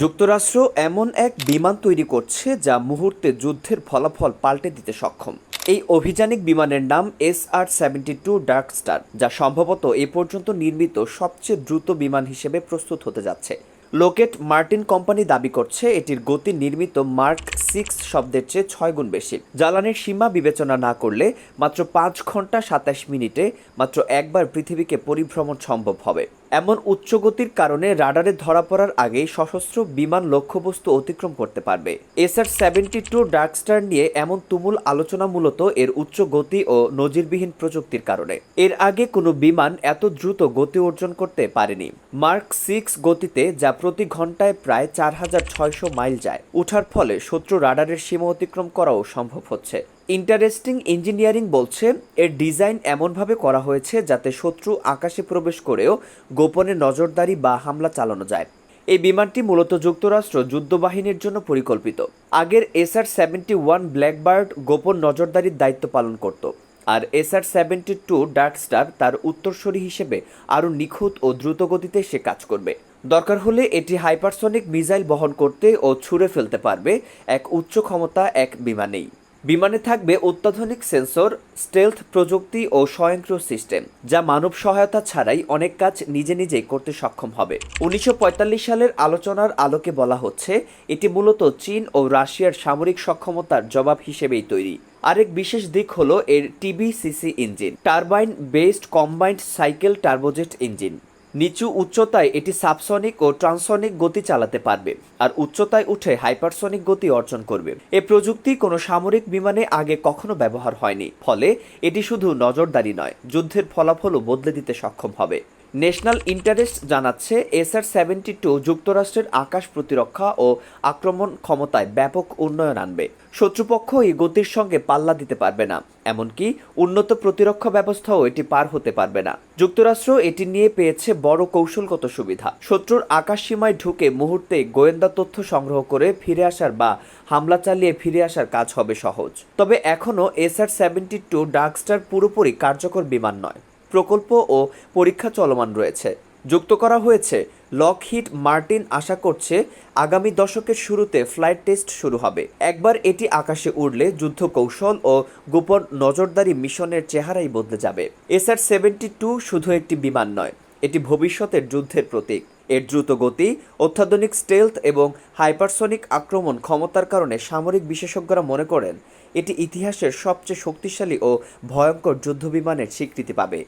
যুক্তরাষ্ট্র এমন এক বিমান তৈরি করছে যা মুহূর্তে যুদ্ধের ফলাফল পাল্টে দিতে সক্ষম। এই অভিযানিক বিমানের নাম S R seventy two dark star, যা সম্ভবত এ পর্যন্ত নির্মিত সবচেয়ে দ্রুত বিমান হিসেবে প্রস্তুত হতে যাচ্ছে। লোকেট মার্টিন কোম্পানি দাবি করছে এটির গতি নির্মিত মার্ক সিক্স শব্দের চেয়ে ছয় গুণ বেশি। জ্বালানির সীমা বিবেচনা না করলে মাত্র পাঁচ ঘণ্টা সাতাশ মিনিটে মাত্র একবার পৃথিবীকে পরিভ্রমণ সম্ভব হবে। এমন উচ্চ গতির কারণে রাডারে ধরা পড়ার আগেই সশস্ত্র বিমান লক্ষ্যবস্তু অতিক্রম করতে পারবে। এসআর সেভেন্টি টু ডার্কস্টার নিয়ে এমন তুমুল আলোচনা মূলত এর উচ্চ গতি ও নজিরবিহীন প্রযুক্তির কারণে। এর আগে কোনো বিমান এত দ্রুত গতি অর্জন করতে পারেনি। মার্ক সিক্স গতিতে, যা প্রতি ঘন্টায় প্রায় চার হাজার ছয়শো মাইল যায়, উঠার ফলে শত্রু রাডারের সীমা অতিক্রম করাও সম্ভব হচ্ছে। ইন্টারেস্টিং ইঞ্জিনিয়ারিং বলছে, এর ডিজাইন এমনভাবে করা হয়েছে যাতে শত্রু আকাশে প্রবেশ করেও গোপনে নজরদারি বা হামলা চালানো যায়। এই বিমানটি মূলত যুক্তরাষ্ট্র যুদ্ধবাহিনীর জন্য পরিকল্পিত। আগের এসআর সেভেন্টি ওয়ান ব্ল্যাকবার্ড গোপন নজরদারির দায়িত্ব পালন করত, আর SR seventy two dark star তার উত্তরসূরি হিসেবে আরও নিখুঁত ও দ্রুত গতিতে সে কাজ করবে। দরকার হলে এটি হাইপারসনিক মিসাইল বহন করতে ও ছুঁড়ে ফেলতে পারবে এক উচ্চ ক্ষমতা এক বিমানেই। বিমানে থাকবে অত্যাধুনিক সেন্সর, স্টেলথ প্রযুক্তি ও স্বয়ংক্রিয় সিস্টেম, যা মানব সহায়তা ছাড়াই অনেক কাজ নিজে নিজেই করতে সক্ষম হবে। উনিশশো পঁয়তাল্লিশ সালের আলোচনার আলোকে বলা হচ্ছে, এটি মূলত চীন ও রাশিয়ার সামরিক সক্ষমতার জবাব হিসেবেই তৈরি। আরেক বিশেষ দিক হলো এর TBCC engine turbine based combined cycle turbojet engine. নিচু উচ্চতায় এটি সাবসনিক ও ট্রান্সনিক গতি চালাতে পারবে, আর উচ্চতায় উঠে হাইপারসনিক গতি অর্জন করবে। এ প্রযুক্তি কোনো সামরিক বিমানে আগে কখনো ব্যবহার হয়নি, ফলে এটি শুধু নজরদারি নয়, যুদ্ধের ফলাফলও বদলে দিতে সক্ষম হবে। ন্যাশনাল ইন্টারেস্ট জানাচ্ছে এসআর সেভেন্টি টু যুক্তরাষ্ট্রের আকাশ প্রতিরক্ষা ও আক্রমণ ক্ষমতায় ব্যাপক উন্নয়ন আনবে। শত্রুপক্ষ এই গতির সঙ্গে পাল্লা দিতে পারবে না, এমনকি উন্নত প্রতিরক্ষা ব্যবস্থাও এটি পার হতে পারবে না। যুক্তরাষ্ট্র এটি নিয়ে পেয়েছে বড় কৌশলগত সুবিধা। শত্রুর আকাশ সীমায় ঢুকে মুহূর্তে গোয়েন্দা তথ্য সংগ্রহ করে ফিরে আসার বা হামলা চালিয়ে ফিরে আসার কাজ হবে সহজ। তবে এখনও এসআর সেভেন্টি টু ডার্কস্টার পুরোপুরি কার্যকর বিমান নয়। প্রকল্প ও পরীক্ষা চলমান রয়েছে। যুক্ত করা হয়েছে, লকহিট মার্টিন আশা করছে আগামী দশকের শুরুতে ফ্লাইট টেস্ট শুরু হবে। একবার এটি আকাশে উড়লে যুদ্ধ কৌশল ও গোপন নজরদারি মিশনের চেহারাই বদলে যাবে। এসআর সেভেন্টি টু শুধু একটি বিমান নয়, এটি ভবিষ্যতের যুদ্ধের প্রতীক। এর দ্রুত গতি, অত্যাধুনিক স্টেলথ এবং হাইপারসনিক আক্রমণ ক্ষমতার কারণে সামরিক বিশেষজ্ঞরা মনে করেন, এটি ইতিহাসের সবচেয়ে শক্তিশালী ও ভয়ঙ্কর যুদ্ধবিমানের স্বীকৃতি পাবে।